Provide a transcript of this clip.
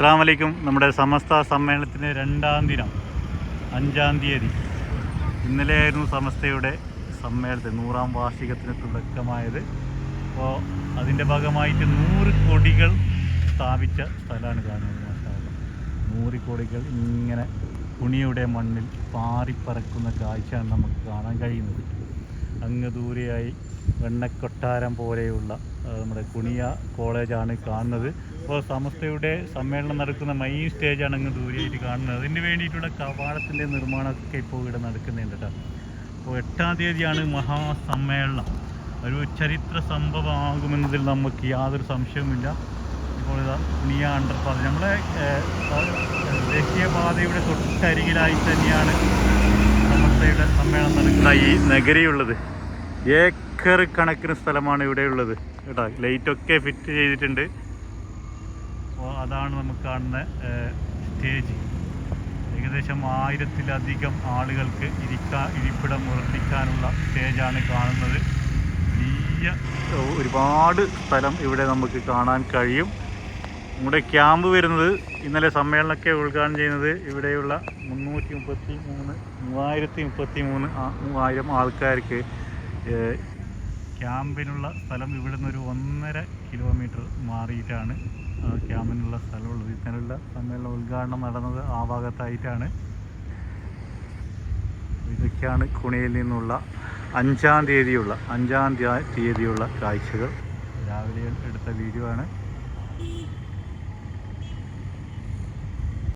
അസ്സാം വലൈക്കും നമ്മുടെ സമസ്ത സമ്മേളനത്തിന്റെ രണ്ടാം ദിനം അഞ്ചാം തീയതി. ഇന്നലെയായിരുന്നു സമസ്തയുടെ സമ്മേളനത്തിൽ നൂറാം വാർഷികത്തിന് തുടക്കമായത്. അപ്പോൾ അതിന്റെ ഭാഗമായിട്ട് നൂറ് കൊടികൾ സ്ഥാപിച്ച സ്ഥലമാണ് കാണുന്നത് മാഷാ അല്ലാ. നൂറ് കൊടികൾ ഇങ്ങനെ കുണിയുടെ മണ്ണിൽ പാറിപ്പറക്കുന്ന കാഴ്ചയാണ് നമുക്ക് കാണാൻ കഴിയുന്നത്. അങ്ങ് ദൂരെയായി വെണ്ണക്കൊട്ടാരം പോലെയുള്ള നമ്മുടെ കുണിയ കോളേജാണ് കാണുന്നത്. അപ്പോൾ സമസ്തയുടെ സമ്മേളനം നടക്കുന്ന മെയിൻ സ്റ്റേജാണ് അങ്ങ് ദൂരെയായിട്ട് കാണുന്നത്. അതിന് വേണ്ടിയിട്ടുള്ള കവാടത്തിന്റെ നിർമ്മാണമൊക്കെ ഇപ്പോൾ ഇവിടെ നടക്കുന്നുണ്ട് കേട്ടോ. അപ്പോൾ എട്ടാം തീയതിയാണ് മഹാസമ്മേളനം. ഒരു ചരിത്ര സംഭവമാകുമെന്നതിൽ നമുക്ക് യാതൊരു സംശയവുമില്ല. ഇപ്പോൾ ഇതാ കുണിയ അണ്ടർപാസ് നമ്മളെ ദേശീയപാതയുടെ തൊട്ടരികിലായി തന്നെയാണ് സമസ്തയുടെ സമ്മേളനം നടക്കുന്ന ഈ നഗരിയുള്ളത്. ഏക്കർ കണക്കിന് സ്ഥലമാണ് ഇവിടെ ഇവിടെയുള്ളത് കേട്ടോ ലൈറ്റൊക്കെ ഫിറ്റ് ചെയ്തിട്ടുണ്ട്. അപ്പോൾ അതാണ് നമുക്ക് കാണുന്ന സ്റ്റേജ്. ഏകദേശം ആയിരത്തിലധികം ആളുകൾക്ക് ഇരിക്കാ ഇരിപ്പിടം ഉറപ്പിക്കാനുള്ള സ്റ്റേജാണ് കാണുന്നത്. വലിയ ഒരുപാട് സ്ഥലം ഇവിടെ നമുക്ക് കാണാൻ കഴിയും. നമ്മുടെ ക്യാമ്പ് വരുന്നത് ഇന്നലെ സമ്മേളനമൊക്കെ ഉദ്ഘാടനം ചെയ്യുന്നത് ഇവിടെയുള്ള മുന്നൂറ്റി മുപ്പത്തി മൂന്ന് മൂവായിരത്തി മുപ്പത്തി മൂന്ന് മൂവായിരം ആൾക്കാർക്ക് ക്യാമ്പിനുള്ള സ്ഥലം ഇവിടെ നിന്ന് ഒരു ഒന്നര കിലോമീറ്റർ മാറിയിട്ടാണ് ക്യാമ്പിനുള്ള സ്ഥലമുള്ളത്. ഇത്തരമുള്ള സമ്മേളന ഉദ്ഘാടനം നടന്നത് ആ ഭാഗത്തായിട്ടാണ്. ഇതൊക്കെയാണ് കുണിയിൽ നിന്നുള്ള അഞ്ചാം തീയതിയുള്ള അഞ്ചാം തീയതിയുള്ള കാഴ്ചകൾ. രാവിലെ എടുത്ത വീഡിയോ ആണ്.